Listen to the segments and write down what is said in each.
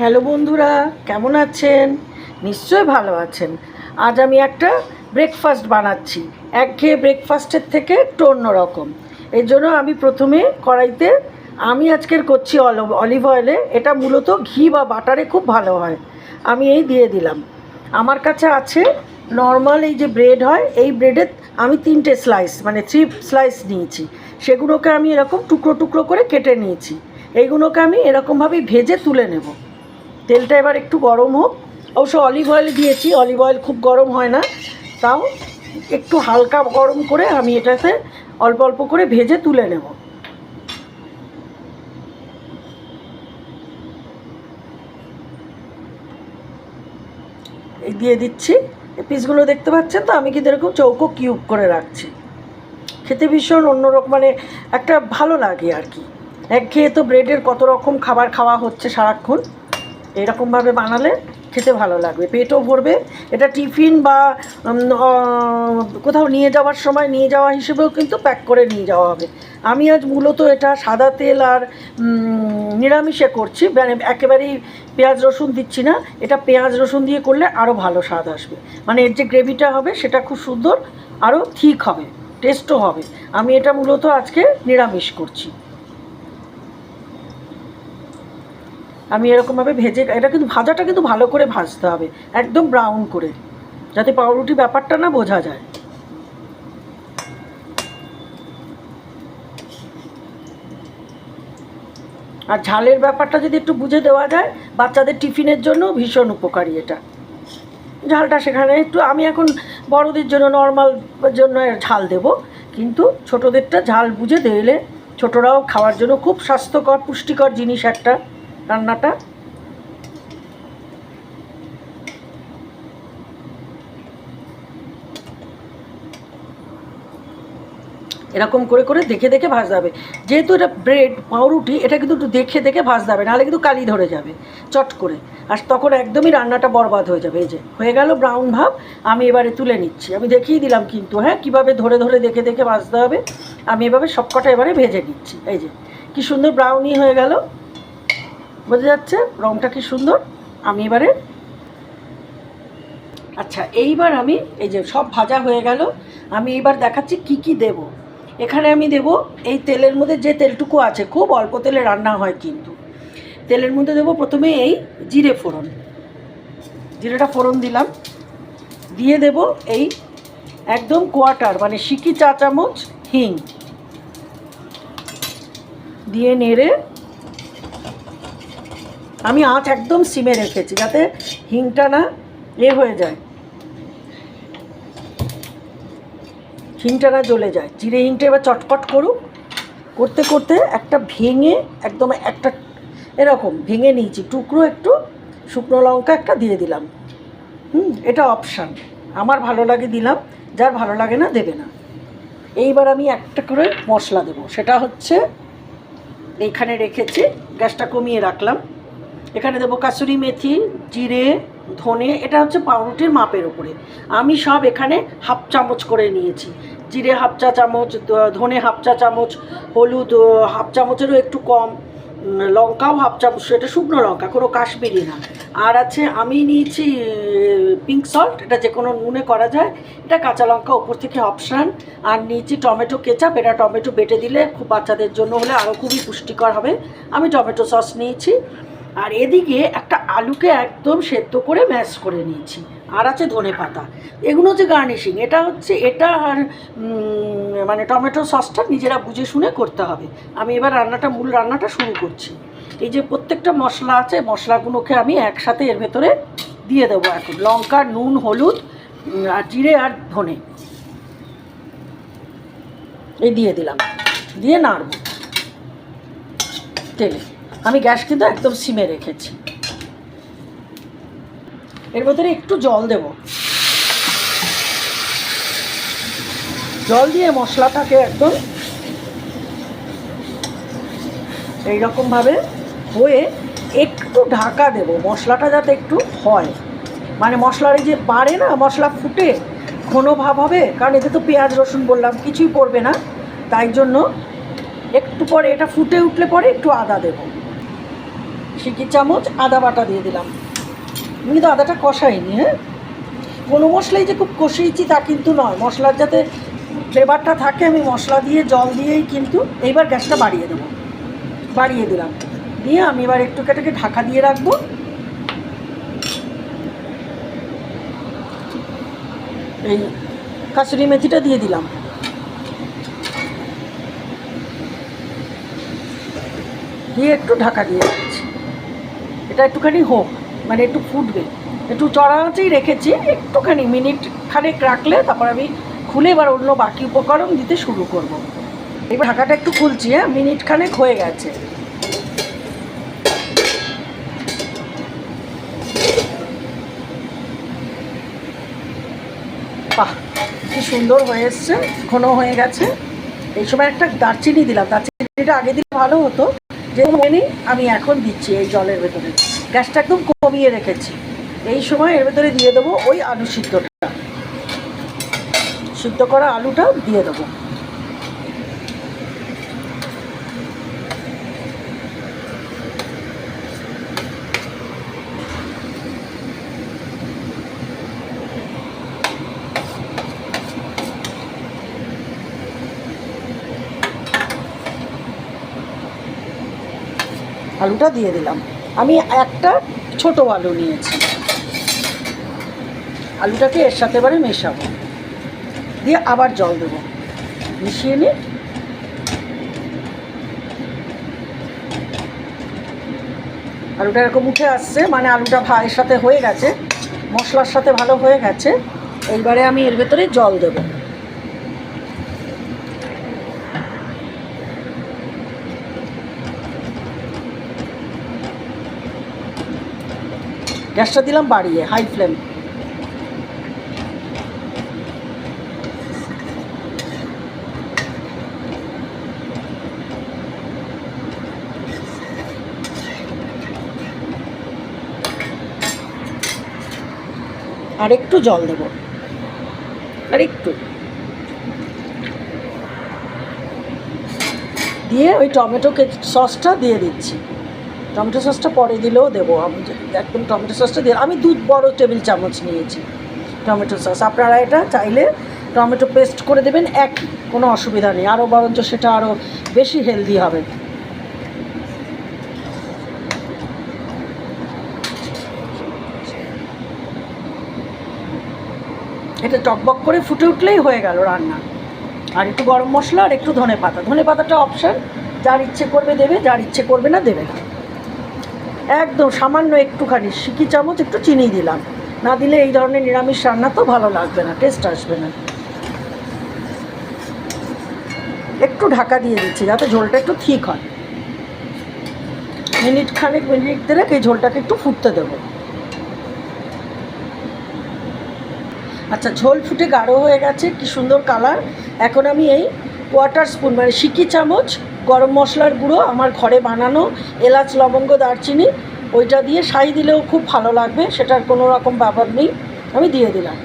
Hello বন্ধুরা, কেমন আছেন? নিশ্চয় ভালো আছেন। আজ আমি একটা ব্রেকফাস্ট বানাচ্ছি। একঘেয়ে ব্রেকফাস্টের থেকে একটু অন্যরকম। এর জন্য আমি প্রথমে কড়াইতে আমি আজকের করছি অলিভ অয়েলে এটা মূলত ঘি বা বাটারে খুব ভালো হয়। আমি এই দিয়ে দিলাম। আমার কাছে আছে নর্মাল এই যে ব্রেড হয়, এই ব্রেডের আমি তিনটে স্লাইস মানে থ্রি স্লাইস নিয়েছি। সেগুলোকে আমি এরকম টুকরো টুকরো করে কেটে নিয়েছি। এইগুলোকে আমি এরকমভাবেই ভেজে তুলে নেব। তেলটা এবার একটু গরম হোক। অবশ্য অলিভ অয়েল দিয়েছি, অলিভ অয়েল খুব গরম হয় না। তাও একটু হালকা গরম করে আমি এটাতে অল্প অল্প করে ভেজে তুলে নেব। দিয়ে দিচ্ছি। পিসগুলো দেখতে পাচ্ছেন তো? আমি কিন্তু এরকম চৌকো কিউব করে রাখছি। খেতে ভীষণ অন্যরকম মানে একটা ভালো লাগে আর কি। একঘেয়ে তো ব্রেডের কত রকম খাবার খাওয়া হচ্ছে সারাক্ষণ। এরকমভাবে বানালে খেতে ভালো লাগবে। পেটও ভরবে। এটা টিফিন বা কোথাও নিয়ে যাওয়ার সময় নিয়ে যাওয়া হিসেবেও কিন্তু প্যাক করে নিয়ে যাওয়া হবে। আমি আজ মূলত এটা সাদা তেল আর নিরামিষে করছি। মানে একেবারেই পেঁয়াজ রসুন দিচ্ছি না। এটা পেঁয়াজ রসুন দিয়ে করলে আরও ভালো স্বাদ আসবে। মানে এর যে গ্রেভিটা হবে সেটা খুব সুন্দর আরও ঠিক হবে, টেস্টও হবে। আমি এটা মূলত আজকে নিরামিষ করছি। আমি এরকমভাবে ভেজে, এটা কিন্তু ভাজাটা কিন্তু ভালো করে ভাজতে হবে, একদম ব্রাউন করে, যাতে পাউরুটি ব্যাপারটা না বোঝা যায়। আর ঝালের ব্যাপারটা যদি একটু বুঝে দেওয়া যায়, বাচ্চাদের টিফিনের জন্য ভীষণ উপকারী এটা। ঝালটা সেখানে একটু, আমি এখন বড়দের জন্য নর্মাল জন্য ঝাল দেব, কিন্তু ছোটোদেরটা ঝাল বুঝে দিলে ছোটরাও খাওয়ার জন্য খুব স্বাস্থ্যকর, পুষ্টিকর জিনিস একটা। রান্নাটা? এরকম করে করে দেখে দেখে ভাজতে হবে। যেহেতু এটা ব্রেড পাউরুটি, এটা কিন্তু একটু দেখে দেখে ভাজতে হবে, নাহলে কিন্তু কালি ধরে যাবে, চট করে। আর তখন একদমই রান্নাটা বরবাদ হয়ে যাবে। এই যে, হয়ে গেল ব্রাউন ভাব, আমি এবারে তুলে নিচ্ছি। আমি দেখিয়ে দিলাম কিন্তু হ্যাঁ কীভাবে ধরে ধরে দেখে দেখে ভাজতে হবে, আমি এভাবে সবকটা এবারে ভেজে নিচ্ছি। এই যে, কি সুন্দর ব্রাউনি হয়ে গেল। বোঝা যাচ্ছে রঙটা কি সুন্দর। আমি এবারে আচ্ছা এইবার আমি এই যে সব ভাজা হয়ে গেল, আমি এইবার দেখাচ্ছি কি কি দেব। এখানে আমি দেব এই তেলের মধ্যে যে তেলটুকু আছে, খুব অল্প তেলে রান্না হয় কিন্তু। তেলের মধ্যে দেব প্রথমে এই জিরে ফোড়ন। জিরেটা ফোড়ন দিলাম। দিয়ে দেব এই একদম কোয়াটার মানে সিকি চা চামচ হিং। দিয়ে নেড়ে আমি আঁচ একদম সিমে রেখেছি যাতে হিংটা না এ হয়ে যায়। হিংটা না জ্বলে যায়। জিরে হিংটা এবার চটপট করুক। করতে করতে একটা ভেঙে একদম একটা এরকম ভেঙে নিয়েছি। টুকরো একটু শুকনো লঙ্কা একটা দিয়ে দিলাম। হুম, এটা অপশান। আমার ভালো লাগে দিলাম, যার ভালো লাগে না দেবে না। এইবার আমি একটা করে মশলা দেবো। সেটা হচ্ছে এইখানে রেখেছি, গ্যাসটা কমিয়ে রাখলাম। এখানে দেবো কাসুরি মেথি, জিরে, ধনে, এটা হচ্ছে পাউরুটির মাপের উপরে। আমি সব এখানে হাফ চামচ করে নিয়েছি। জিরে হাফ চা চামচ ধনে হাফ চা চামচ, হলুদ হাফ চামচেরও একটু কম লঙ্কাও হাফ চামচ এটা শুকনো লঙ্কা, কোনো কাশ্মীরি না। আর আছে, আমি নিয়েছি পিঙ্ক সল্ট এটা যে কোনো নুনে করা যায়। এটা কাঁচা লঙ্কা, উপর থেকে অপশান। আর নিয়েছি টমেটো কেচাপ, এটা টমেটো বেটে দিলে খুব বাচ্চাদের জন্য হলে আরও খুবই পুষ্টিকর হবে। আমি টমেটো সস নিয়েছি। আর এদিকে একটা আলুকে একদম সেদ্ধ করে ম্যাশ করে নিয়েছি। আর আছে ধনে পাতা। এগুলো হচ্ছে গার্নিশিং এটা হচ্ছে, এটা আর মানে টমেটো সসটা নিজেরা বুঝে শুনে করতে হবে। আমি এবার রান্নাটা, মূল রান্নাটা শুরু করছি। এই যে প্রত্যেকটা মশলা আছে, মশলাগুলোকে আমি একসাথে এর ভেতরে দিয়ে দেবো এখন। লঙ্কা, নুন, হলুদ আর জিরে আর ধনে। এই দিয়ে দিলাম। দিয়ে নাড়ব। তেলে। আমি গ্যাস কিন্তু একদম সিমে রেখেছি। এর ভেতরে একটু জল দেব। জল দিয়ে মশলাটাকে একদম এইরকমভাবে হয়ে একটু ঢাকা দেব। মশলাটা যাতে একটু হয়। মানে মশলার এই যে পারে না, মশলা ফুটে, ঘন ভাব হবে, কারণ এতে তো পেঁয়াজ, রসুন বললাম, কিছুই পড়বে না। তাই জন্য একটু পরে, এটা ফুটে উঠলে পরে একটু আদা দেবো। সিকি চামচ, আদা বাটা দিয়ে দিলাম। কিন্তু আদাটা কষাইনি হ্যাঁ? কোনো মশলাই যে খুব কষিয়েছি তা কিন্তু নয়। মশলার যাতে ফ্লেভারটা থাকে, আমি মশলা দিয়ে, জল দিয়েই কিন্তু এইবার গ্যাসটা বাড়িয়ে দেবো। বাড়িয়ে দিলাম। দিয়ে আমি এবার একটু কেটে ঢাকা দিয়ে রাখব। এই কাসুরি মেথিটা দিয়ে দিলাম। দিয়ে একটু ঢাকা দিয়ে এটা একটুখানি হোক মানে একটু ফুটবে। একটু চড়া রেখেছি, একটুখানি মিনিট খানেক রাখলে তারপর আমি খুলে এবার অন্য বাকি উপকরণ দিতে শুরু করব। এবার ঢাকাটা একটু খুলছি হ্যাঁ মিনিট খানেক হয়ে গেছে। বাহ, কি সুন্দর হয়ে এসছে, ঘন হয়ে গেছে। এই সময় একটা দারচিনি দিলাম, দারচিনিটা আগে দিলে ভালো হতো। যে মেনে আমি এখন দিচ্ছি এই জলের ভেতরে। গ্যাসটা একদম কমিয়ে রেখেছি। এই সময় এর ভেতরে দিয়ে দেবো ওই আলু সিদ্ধটা। সিদ্ধ করা আলুটা দিয়ে দেবো। আলুটা দিয়ে দিলাম। আমি একটা ছোট আলু নিয়েছি। আলুটাকে এর সাথে এবারে মেশাবো। দিয়ে আবার জল দেবো। মিশিয়ে নিই আলুটা এরকম উঠে আসছে মানে আলুটা ভাইয়ের সাথে হয়ে গেছে। মশলার সাথে ভালো হয়ে গেছে। এইবারে আমি এর ভেতরে জল দেবো। গ্যাসটা দিলাম বাড়িয়ে হাই ফ্লেম আর একটু জল দেব। আর একটু। দিয়ে ওই টমেটো সসটা দিয়ে দিচ্ছি। টমেটো সসটা পরে দিলেও দেবো। আমি একদম টমেটো সসটা দিয়ে আমি দু বড় টেবিল চামচ নিয়েছি টমেটো সস। আপনারা এটা চাইলে টমেটো পেস্ট করে দেবেন, এক, কোনো অসুবিধা নেই। আরও বরঞ্চ সেটা আরও বেশি হেলদি হবে। এটা টকবক করে ফুটে উঠলেই হয়ে গেল রান্না। আর একটু গরম মশলা আর একটু ধনে পাতা ধনে পাতাটা অপশান যার ইচ্ছে করবে দেবে, যার ইচ্ছে করবে না দেবে না। একদম সামান্য একটুখানি সিকি চামচ, একটু চিনি দিলাম। না দিলে এই ধরনের নিরামিষ রান্না তো ভালো লাগবে না টেস্ট আসবে না। একটু ঢাকা দিয়ে দিচ্ছি, যাতে ঝোলটা একটু ঠিক হয়। মিনিট খানেক, মিনিট দেড়েক এই ঝোলটাকে একটু ফুটতে দেবো। আচ্ছা ঝোল ফুটে গাঢ় হয়ে গেছে, কি সুন্দর কালার এখন আমি এই কোয়ার্টার স্পুন মানে সিকি চামচ গরম মশলার গুঁড়ো, আমার ঘরে বানানো এলাচ, লবঙ্গ, দারচিনি, ওইটা দিয়ে সাই দিলেও খুব ভালো লাগবে, সেটার কোনো রকম ব্যাপার নেই, আমি দিয়ে দিলাম।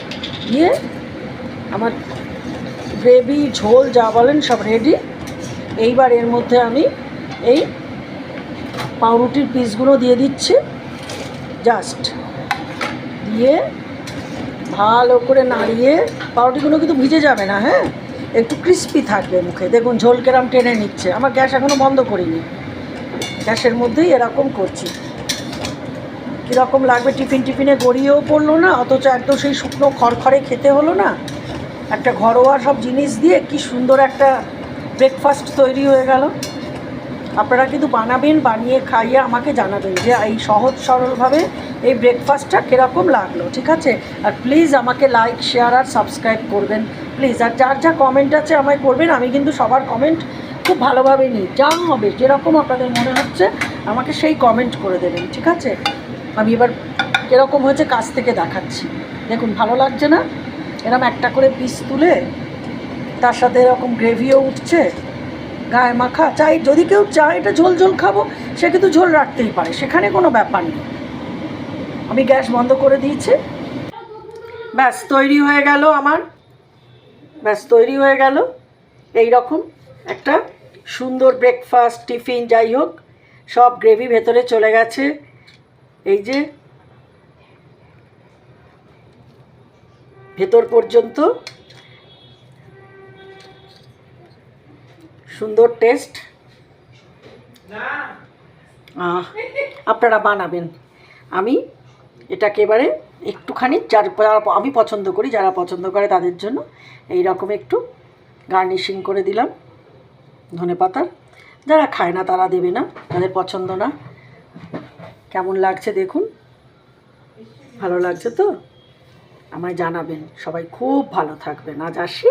দিয়ে আমার গ্রেভি, ঝোল, যা বলেন সব রেডি এইবার এর মধ্যে আমি এই পাউরুটির পিসগুলো দিয়ে দিচ্ছি জাস্ট দিয়ে ভালো করে নাড়িয়ে, পাউরুটিগুলো কিন্তু ভিজে যাবে না হ্যাঁ? একটু ক্রিস্পি থাকবে মুখে। দেখুন, ঝোল কেরাম টেনে নিচ্ছে। আমার গ্যাস এখনও বন্ধ করিনি। গ্যাসের মধ্যেই এরকম করছি। কীরকম লাগবে টিফিন টিফিনে গড়িয়েও পড়ল না, অথচ একদম সেই শুকনো খড়খড়ে খেতে হলো না। একটা ঘরোয়া সব জিনিস দিয়ে কি সুন্দর একটা ব্রেকফাস্ট তৈরি হয়ে গেল। আপনারা কিন্তু বানাবেন, বানিয়ে খাইয়ে আমাকে জানাবেন যে এই সহজ সরলভাবে এই ব্রেকফাস্টটা কীরকম লাগল, ঠিক আছে? আর প্লিজ আমাকে লাইক শেয়ার আর সাবস্ক্রাইব করবেন প্লিজ আর যার যা কমেন্ট আছে আমায় করবেন, আমি কিন্তু সবার কমেন্ট খুব ভালোভাবে নিই। যা হবে, যেরকম আপনাদের মনে হচ্ছে, আমাকে সেই কমেন্ট করে দেবেন, ঠিক আছে? আমি এবার কীরকম হয়েছে কাছ থেকে দেখাচ্ছি। দেখুন, ভালো লাগছে না? এরকম একটা করে পিস তুলে, তার সাথে এরকম গ্রেভিও উঠছে, গায়ে মাখা চাই, যদি কেউ চায় এটা ঝোল ঝোল খাব, সে কিন্তু ঝোল রাখতেই পারে, সেখানে কোনো ব্যাপার নেই। আমি গ্যাস বন্ধ করে দিয়েছি। ব্যাস, তৈরি হয়ে গেল আমার। ব্যাস, তৈরি হয়ে গেল। এই রকম একটা সুন্দর ব্রেকফাস্ট টিফিন যাই হোক, সব গ্রেভি ভেতরে চলে গেছে। এই যে, ভেতর পর্যন্ত সুন্দর টেস্ট আপনারা বানাবেন। আমি এটাকে এবারে একটুখানি যার যারা আমি পছন্দ করি, যারা পছন্দ করে তাদের জন্য এই রকম একটু গার্নিশিং করে দিলাম ধনে পাতার। যারা খায় না তারা দেবে না, তাদের পছন্দ না। কেমন লাগছে দেখুন? ভালো লাগছে তো? আমায় জানাবেন। সবাই খুব ভালো থাকবেন। আজ আসি।